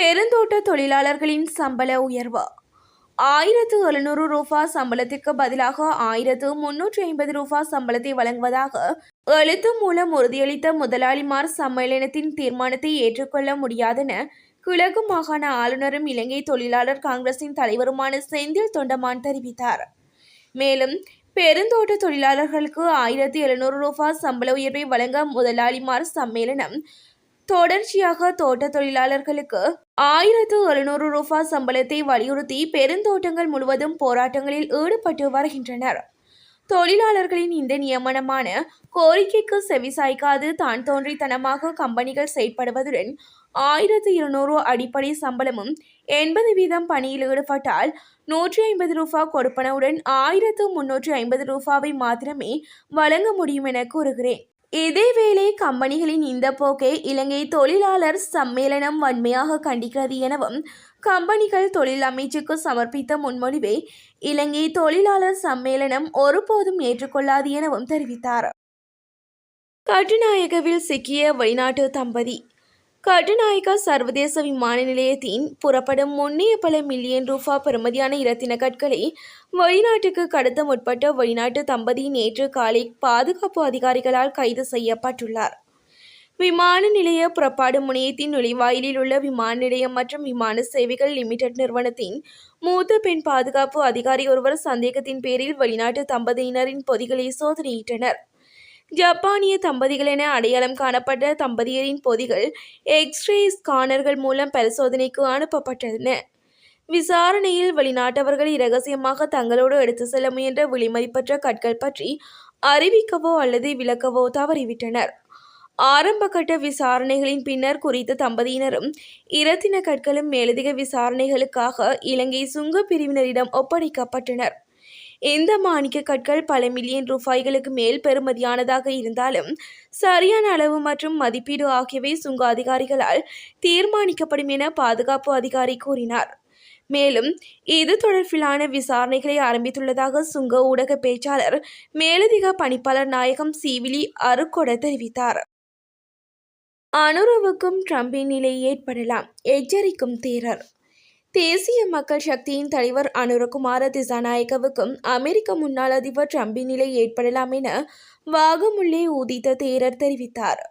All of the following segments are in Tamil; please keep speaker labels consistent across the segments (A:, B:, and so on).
A: பெருந்தோட்ட தொழிலாளர்களின் சம்பள உயர்வு. ஆயிரத்து எழுநூறு ரூபா சம்பளத்திற்கு பதிலாக ஆயிரத்து முன்னூற்றி ஐம்பது ரூபா சம்பளத்தை வழங்குவதாக எழுத்து மூலம் உறுதியளித்த முதலாளிமார் சம்மேளனத்தின் தீர்மானத்தை ஏற்றுக்கொள்ள முடியாதென கிழக்கு மாகாண ஆளுநரும் இலங்கை தொழிலாளர் காங்கிரசின் தலைவருமான செந்தில் தொண்டமான் தெரிவித்தார். மேலும் பெருந்தோட்ட தொழிலாளர்களுக்கு ஆயிரத்தி எழுநூறு ரூபாய் சம்பள உயர்வை வழங்க முதலாளிமார் சம்மேளனம் தொடர்ச்சியாக தோட்ட தொழிலாளர்களுக்கு ஆயிரத்து எழுநூறு ரூபாய் சம்பளத்தை வலியுறுத்தி பெருந்தோட்டங்கள் முழுவதும் போராட்டங்களில் ஈடுபட்டு வருகின்றனர். தொழிலாளர்களின் இந்த நியமனமான கோரிக்கைக்கு செவிசாய்க்காது தான் தோன்றித்தனமாக கம்பெனிகள் செயற்படுவதுடன் ஆயிரத்து இருநூறு அடிப்படை சம்பளமும் எண்பது வீதம் பணியில் ஈடுபட்டால் நூற்றி ஐம்பது ரூபா கொடுப்பனவுடன் ஆயிரத்து முன்னூற்றி ஐம்பது ரூபாவை மாத்திரமே வழங்க முடியும் என கூறுகிறேன். இதேவேளை கம்பெனிகளின் இந்த போக்கை இலங்கை தொழிலாளர் சம்மேளனம் வன்மையாக கண்டிக்கிறது எனவும் கம்பெனிகள் தொழில் அமைச்சுக்கு சமர்ப்பித்த முன்மொழிவை இலங்கை தொழிலாளர் சம்மேளனம் ஒருபோதும் ஏற்றுக்கொள்ளாது எனவும் தெரிவித்தார். கட்டுநாயகவில் சிக்கிய வெளிநாட்டு தம்பதி கட்டுநாயக்க சர்வதேச விமான நிலையத்தின் புறப்படும் முன்னைய பல மில்லியன் ரூபா பெறுமதியான இரத்தின கற்களை வெளிநாட்டுக்கு கடத்த முற்பட்ட வெளிநாட்டு தம்பதி நேற்று காலை பாதுகாப்பு அதிகாரிகளால் கைது செய்யப்பட்டுள்ளார். விமான நிலைய புறப்பாடு முனையத்தின் நுழைவாயிலில் உள்ள விமான நிலையம் மற்றும் விமான சேவைகள் லிமிடெட் நிறுவனத்தின் மூத்த பெண் பாதுகாப்பு அதிகாரி ஒருவர் சந்தேகத்தின் பேரில் வெளிநாட்டு தம்பதியினரின் பொதிகளை சோதனையிட்டனர். ஜப்பானிய தம்பதிகள் என அடையாளம் காணப்பட்ட தம்பதியரின் பொதிகள் எக்ஸ்ரே ஸ்கானர்கள் மூலம் பரிசோதனைக்கு அனுப்பப்பட்டன. விசாரணையில் வெளிநாட்டவர்கள் இரகசியமாக தங்களோடு எடுத்து செல்ல முயன்ற விலைமதிப்பற்ற கற்கள் பற்றி அறிவிக்கவோ அல்லது விளக்கவோ தவறிவிட்டனர். ஆரம்ப கட்ட விசாரணைகளின் பின்னர் குறித்த தம்பதியினரும் இரத்தின கற்களும் மேலதிக விசாரணைகளுக்காக இலங்கை சுங்க பிரிவினரிடம் ஒப்படைக்கப்பட்டனர். இந்த மாணிக்க கற்கள் பல மில்லியன் ரூபாய்களுக்கு மேல் பெறுமதியானதாக இருந்தாலும் சரியான அளவு மற்றும் மதிப்பீடு ஆகியவை சுங்க அதிகாரிகளால் தீர்மானிக்கப்படும் என பாதுகாப்பு அதிகாரி கூறினார். மேலும் இது தொடர்பிலான விசாரணைகளை ஆரம்பித்துள்ளதாக சுங்க ஊடக பேச்சாளர் மேலதிக பணிப்பாளர் நாயகம் சிவிலி அருக்கொட தெரிவித்தார். அனுரவுக்கும் ட்ரம்பின் நிலை ஏற்படலாம் எச்சரிக்கும் தேரர். தேசிய மக்கள் சக்தியின் தலைவர் அனுரகுமார திசாநாயக்கவுக்கும் அமெரிக்க முன்னாள் அதிபர் ட்ரம்பின் நிலை ஏற்படலாம் என வாகமுள்ளே ஊதித்த தேரர் தெரிவித்தார்.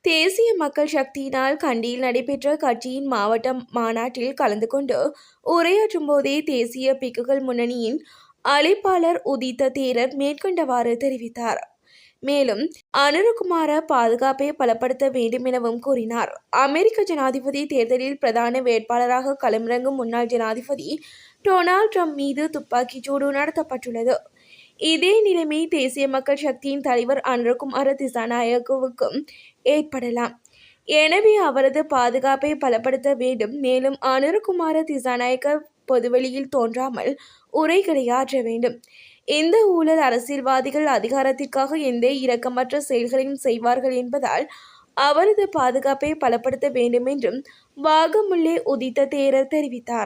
A: தேசிய மக்கள் சக்தியினால் கண்டியில் நடைபெற்ற கட்சியின் மாவட்ட மாநாட்டில் கலந்து கொண்டு உரையாற்றும் போதே தேசிய பிக்குகள் முன்னணியின் அழைப்பாளர் உதித்த தேரர் மேற்கொண்டவாறு தெரிவித்தார். மேலும் அனுருகுமார பாதுகாப்பை பலப்படுத்த வேண்டும் எனவும் கூறினார். அமெரிக்க ஜனாதிபதி தேர்தலில் பிரதான வேட்பாளராக களமிறங்கும் முன்னாள் ஜனாதிபதி டொனால்ட் ட்ரம்ப் மீது துப்பாக்கிச்சூடு நடத்தப்பட்டுள்ளது. இதே நிலைமை தேசிய மக்கள் சக்தியின் தலைவர் அனுருகுமார திசாநாயகவுக்கும் ஏற்படலாம். எனவே அவரது பாதுகாப்பை பலப்படுத்த வேண்டும். மேலும் அனுருகுமார திசாநாயக்க பொதுவெளியில் தோன்றாமல் உரைகளை ஆற்ற வேண்டும். எந்த ஊழல் அரசியல்வாதிகள் அதிகாரத்திற்காக எந்த இரக்கமற்ற செயல்களையும் செய்வார்கள் என்பதால் அவரது பாதுகாப்பை பலப்படுத்த வேண்டும் என்றும் வாகமுள்ளே உதித்த தேரர் தெரிவித்தார்.